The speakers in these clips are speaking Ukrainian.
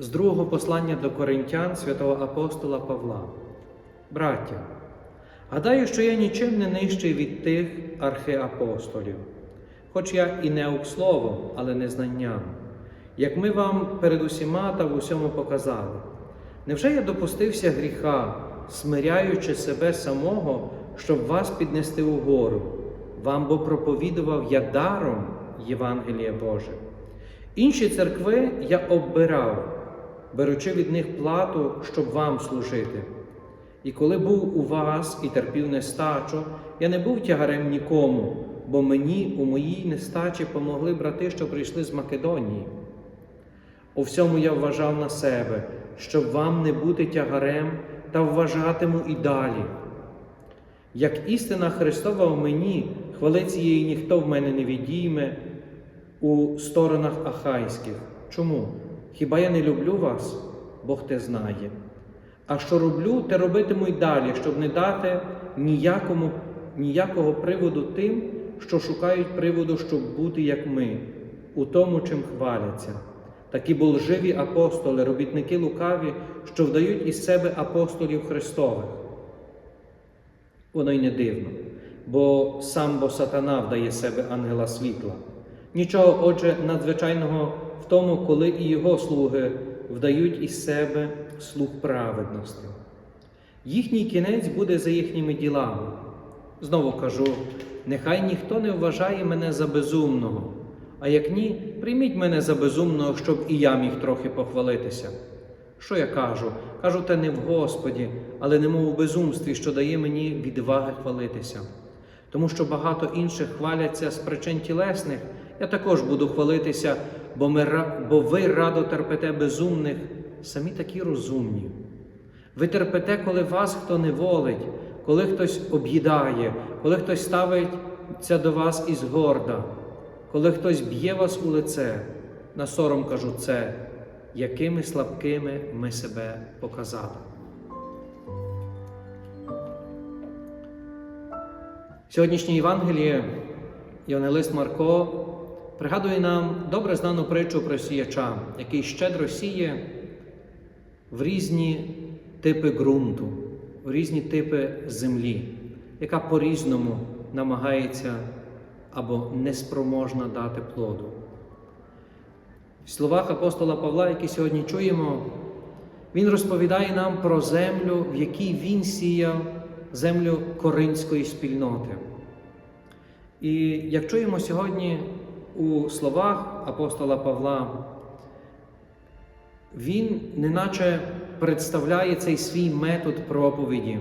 З другого послання до коринтян святого апостола Павла. Браття, гадаю, що я нічим не нижчий від тих архиапостолів, хоч я і неук словом, але не знанням, як ми вам перед усіма та в усьому показали. Невже я допустився гріха, смиряючи себе самого, щоб вас піднести угору? Вам бо проповідував я даром Євангелія Боже. Інші церкви я оббирав, беручи від них плату, щоб вам служити. І коли був у вас і терпів нестачу, я не був тягарем нікому, бо мені у моїй нестачі помогли брати, що прийшли з Македонії. У всьому я вважав на себе, щоб вам не бути тягарем, та вважатиму і далі. Як істина Христова в мені, хвали цієї ніхто в мене не відійме у сторонах ахайських. Чому? Хіба я не люблю вас? Бог те знає. А що роблю, те робитиму й далі, щоб не дати ніякому, ніякого приводу тим, що шукають приводу, щоб бути як ми, у тому, чим хваляться. Такі бо лживі апостоли, робітники лукаві, що вдають із себе апостолів Христових. Воно й не дивно, бо сам бо сатана вдає себе ангела світла. Нічого, отже, надзвичайного тому, коли і його слуги вдають із себе слуг праведності. Їхній кінець буде за їхніми ділами. Знову кажу: нехай ніхто не вважає мене за безумного, а як ні, прийміть мене за безумного, щоб і я міг трохи похвалитися. Що я кажу? Кажу те не в Господі, але немов у безумстві, що дає мені відваги хвалитися. Тому що багато інших хваляться з причин тілесних, я також буду хвалитися, бо, ми, бо ви радо терпете безумних, самі такі розумні. Ви терпете, коли вас хто не волить, коли хтось об'їдає, коли хтось ставиться до вас із горда, коли хтось б'є вас у лице, на сором кажу це, якими слабкими ми себе показали. Сьогоднішнє Євангеліє, Євангелист Марко, пригадує нам добре знану притчу про сіяча, який щедро сіє в різні типи ґрунту, в різні типи землі, яка по-різному намагається або неспроможна дати плоду. В словах апостола Павла, які сьогодні чуємо, він розповідає нам про землю, в якій він сіяв землю коринської спільноти. І як чуємо сьогодні у словах апостола Павла, він неначе представляє цей свій метод проповіді.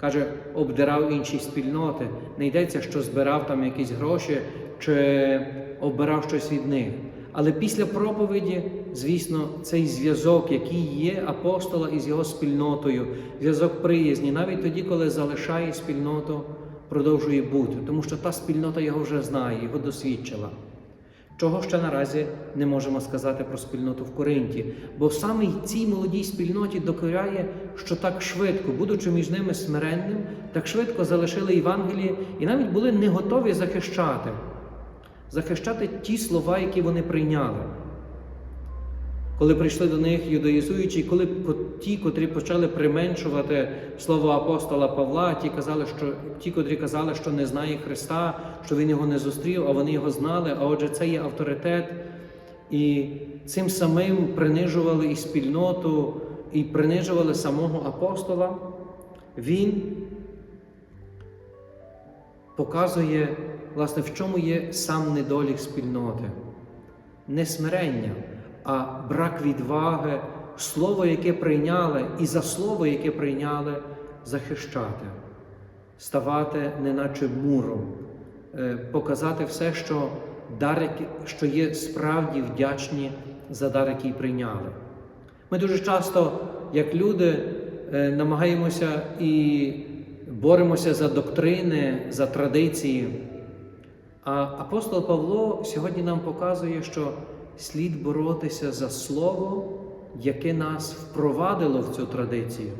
Каже, обдирав інші спільноти. Не йдеться, що збирав там якісь гроші чи обирав щось від них. Але після проповіді, звісно, цей зв'язок, який є апостола із його спільнотою, зв'язок приязні, навіть тоді, коли залишає спільноту, продовжує бути, тому що та спільнота його вже знає, його досвідчила. Чого ще наразі не можемо сказати про спільноту в Коринті, бо саме цій молодій спільноті докоряє, що так швидко, будучи між ними смиренним, так швидко залишили Євангеліє і навіть були не готові захищати, захищати ті слова, які вони прийняли. Коли прийшли до них юдаїзуючі, коли ті, котрі почали применшувати слово апостола Павла, ті казали, що ті, котрі казали, що не знає Христа, що він його не зустрів, а вони його знали. А отже, це є авторитет, і цим самим принижували і спільноту, і принижували самого апостола, він показує, власне, в чому є сам недолік спільноти. Не смирення, а брак відваги, слово, яке прийняли, і за слово, яке прийняли, захищати, ставати неначе муром, е, показати все, що дар, що є справді вдячні за дар, який прийняли. Ми дуже часто, як люди, е, намагаємося і боремося за доктрини, за традиції. А апостол Павло сьогодні нам показує, що слід боротися за слово, яке нас впровадило в цю традицію,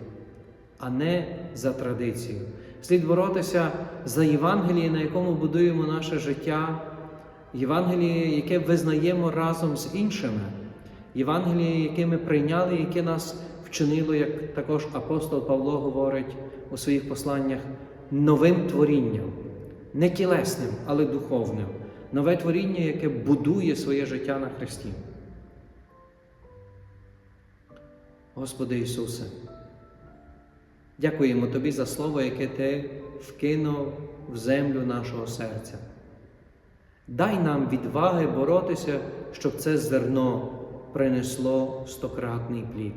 а не за традицію. Слід боротися за Євангеліє, на якому будуємо наше життя, Євангеліє, яке визнаємо разом з іншими, Євангеліє, яке ми прийняли, яке нас вчинило, як також апостол Павло говорить у своїх посланнях, новим творінням, не тілесним, але духовним, нове творіння, яке будує своє життя на Христі. Господи Ісусе, дякуємо Тобі за Слово, яке Ти вкинув в землю нашого серця. Дай нам відваги боротися, щоб це зерно принесло стократний плід.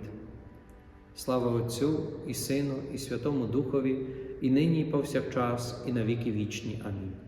Слава Отцю і Сину, і Святому Духові, і нині, і повсякчас, і на віки вічні. Амінь.